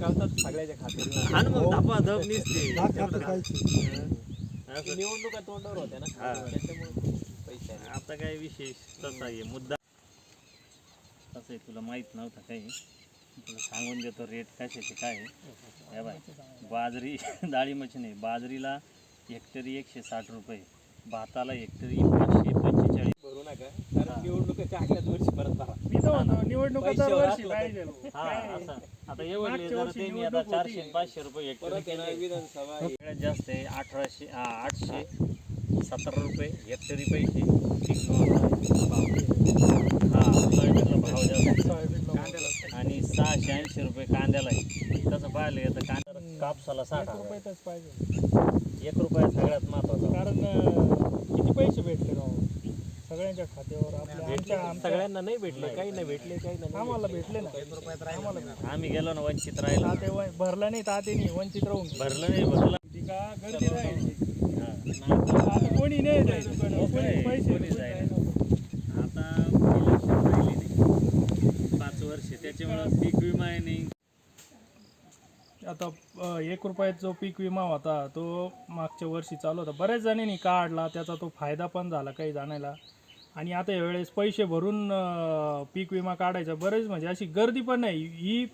सगळ्याच्या आणि मग धापा धप निसते निवडणुका तोंडावर होत्या ना. हा. त्याच्यामुळे पैसे आले. आता काय विशेष? तसा आहे. मुद्दा कसं आहे. तुला माहीत नव्हतं काही. तुला सांगून देतो रेट कशाचे काय आहे. हे बाय बाजरी डाळिंबाची नाही बाजरीला हेक्टरी एकशे साठ रुपये. भाताला हेक्टरी पाचशे पंचेचाळीस. भरू नका कारण निवडणुकाच्या आगल्याच वर्षी परत भरा. मी तर म्हणतो निवडणुका पैशावर दरवर्षी असलं पाहिजे. हा असं. आता एवढे मागच्या जर वर्षी त्यांनी आता निवडणूक चारशे होती. पाचशे रुपये हेक्टरी परत येणार केले. विधानसभा. सगळ्यात जास्त आहे अठराशे हा, आठशे सतरा रुपये हेक्टरी पैसे. पीक भाव हा सोयाबीनला भाव जास्त आहे. आणि सहाशे ऐंशी रुपये कांद्याला आहे. तसं पाहिलं तर कांद्याला कापसाला साठ हजार. रुपयातच पाहिजे. एक रुपया सगळ्यात महत्त्वाचा. कारण अं, किती पैसे भेटले राव? सगळ्यांच्या खात्यावर आपल्या भेटले आमच्या आमच्या सगळ्यांना नाही भेटले काही नाही भेटले. काही नाही आम्हाला भेटले. ना आम्हाला भेटले. आम्ही गेलो ना वंचित राहिलो. ताते व- भरलं नाही ताते नाही वंचित राहून गेले. भरलं नाही भरलं. ती का गर्दी हा. आता कोणी नाही जायचं कोणी? पैसे कोणी. आता इलेक्शन राहिले नाही. पाच वर्ष. त्याच्यामुळे पीक विमा आहे नाही. आता एक रुपयात जो पीक विमा होता तो मागच्या वर्षी चालू होता. बऱ्याच जणांनी काढला त्याचा तो फायदा पण झाला काही जाण्याला. आणि आता यावेळेस पैसे भरून पीक विमा काढायचा. बरेच म्हणजे अशी गर्दी पण नाही. ही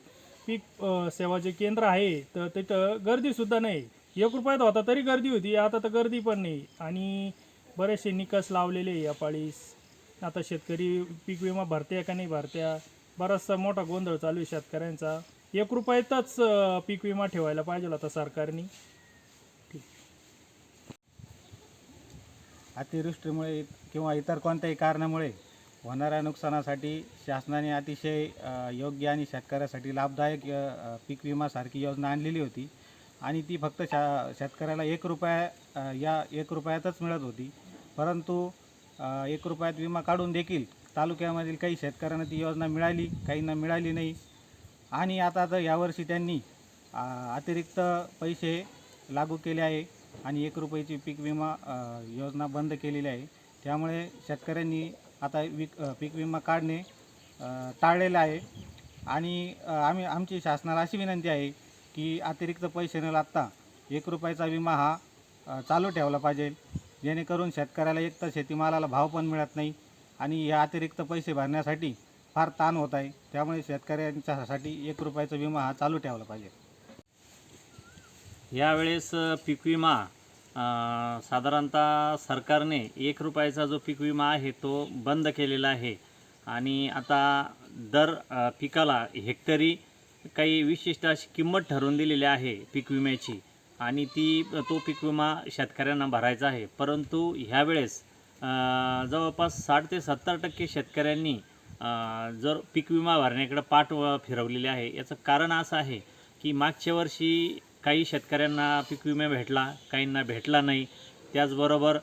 पीक सेवाचे केंद्र आहे तर तिथं गर्दीसुद्धा नाही. एक रुपयात होता तरी गर्दी होती. आता तर गर्दी पण नाही. आणि बरेचसे निकष लावलेले या पाळीस. आता शेतकरी पीक विमा भरत्या का नाही भरत्या? बराचसा मोठा गोंधळ चालू आहे शेतकऱ्यांचा. एक रुपयातच पीक विमा ठेवायला पाहिजे होता सरकारने. अतिवृष्टीमुळे किंवा इतर कोणत्याही कारणामुळे होणाऱ्या नुकसानासाठी शासनाने अतिशय योग्य आणि शेतकऱ्यासाठी लाभदायक पीक विमासारखी योजना आणलेली होती. आणि ती फक्त शा शेतकऱ्याला एक रुपया या एक रुपयातच मिळत होती. परंतु एक रुपयात विमा काढून देखील तालुक्यामधील काही शेतकऱ्यांना ती योजना मिळाली काहींना मिळाली नाही. आणि आता तर यावर्षी त्यांनी अतिरिक्त पैसे लागू केले आहे आणि एक रुपयाची पीक विमा योजना बंद केलेली आहे. त्यामुळे शेतकऱ्यांनी आता विक पीक विमा काढणे टाळलेलं आहे. आणि आम्ही आमची शासनाला अशी विनंती आहे की अतिरिक्त पैसे न लागता एक रुपयाचा विमा हा चालू ठेवला पाहिजे. जेणेकरून शेतकऱ्याला एक तर शेतीमालाला भाव पण मिळत नाही आणि या अतिरिक्त पैसे भरण्यासाठी फार ताण होत आहे. त्यामुळे शेतकऱ्यांच्यासाठी एक रुपयाचा विमा हा चालू ठेवला पाहिजे. यावेळेस पीक विमा साधारणतः सरकारने एक रुपयाचा जो पीक विमा आहे तो बंद केलेला आहे. आणि आता दर पिकाला हेक्टरी काही विशिष्ट अशी किंमत ठरवून दिलेली आहे पीक विम्याची. आणि ती तो पीक विमा शेतकऱ्यांना भरायचा आहे. परंतु ह्यावेळेस जवळपास साठ ते सत्तर टक्के शेतकऱ्यांनी जर पीक विमा भरण्याकडे पाठ व- फिरवलेली आहे याचं कारण असं आहे की मागच्या वर्षी काही शेतकऱ्यांना पीक विमा भेटला काहींना भेटला नाही. त्याचबरोबर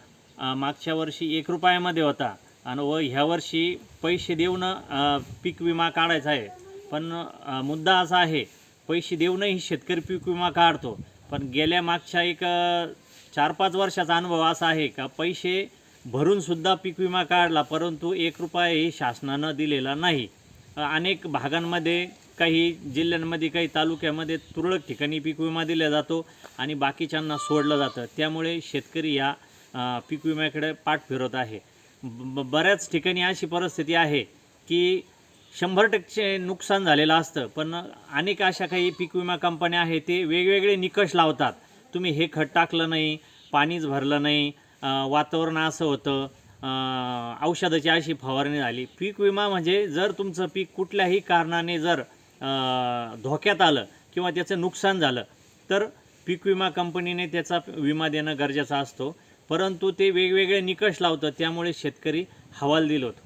मागच्या वर्षी एक रुपयामध्ये होता आणि व ह्या वर्षी पैसे देऊन पीक विमा काढायचा आहे. पण मुद्दा असा आहे पैसे देऊनही शेतकरी पीक विमा काढतो. पण गेल्या मागच्या एक चार पाच वर्षाचा अनुभव असा आहे का पैसे भरूनसुद्धा पीक विमा काढला परंतु एक रुपयाही शासनानं दिलेला नाही. अनेक भागांमध्ये काही जिल्ह्यांमध्ये काही तालुक्यामध्ये तुरळक ठिकाणी पीक विमा दिला जातो आणि बाकीच्यांना सोडलं जातं. त्यामुळे शेतकरी या पीक विम्याकडे पाठ फिरवत आहे. ब ब- बऱ्याच ठिकाणी अशी परिस्थिती आहे की शंभर टक्के नुकसान झालेलं असतं पण अनेक अशा काही पीक विमा कंपन्या आहेत ते वेगवेगळे निकष लावतात. तुम्ही हे खत टाकलं नाही पाणीच भरलं नाही वातावरण असं होतं औषधाची अशी फवारणी झाली. पीक विमा म्हणजे जर तुमचं पीक कुठल्याही कारणाने जर धोक्यात आलं किंवा त्याचं नुकसान झालं तर पीक विमा कंपनीने त्याचा विमा देणं गरजेचा असतो. परंतु ते वेगवेगळे निकष लावतं त्यामुळे शेतकरी हवालदिल होतो.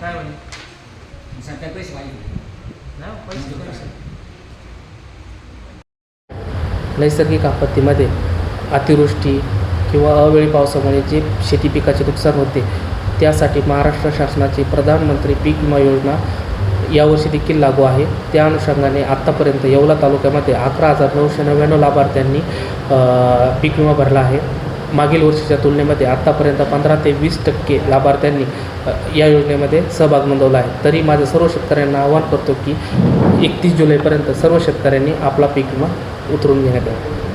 काय सरकार पैसे पाहिजे नैसर्गिक आपत्तीमध्ये अतिवृष्टी किंवा अवेळी पावसामुळे जे शेती पिकाचे नुकसान होते त्यासाठी महाराष्ट्र शासनाची प्रधानमंत्री पीक विमा योजना यावर्षी देखील लागू आहे त्या अनुषंगाने आत्तापर्यंत येवला तालुक्यामध्ये अकरा हजार नऊशे नव्याण्णव लाभार्थ्यांनी पीक विमा भरला आहे मागील वर्षीच्या तुलनेमध्ये आत्तापर्यंत पंधरा ते वीस टक्के लाभार्थ्यांनी या योजनेमध्ये सहभाग नोंदवला आहे. तरी माझं सर्व शेतकऱ्यांना आवाहन करतो की एकतीस जुलैपर्यंत सर्व शेतकऱ्यांनी आपला पीक विमा उतरून घेण्यात यावा.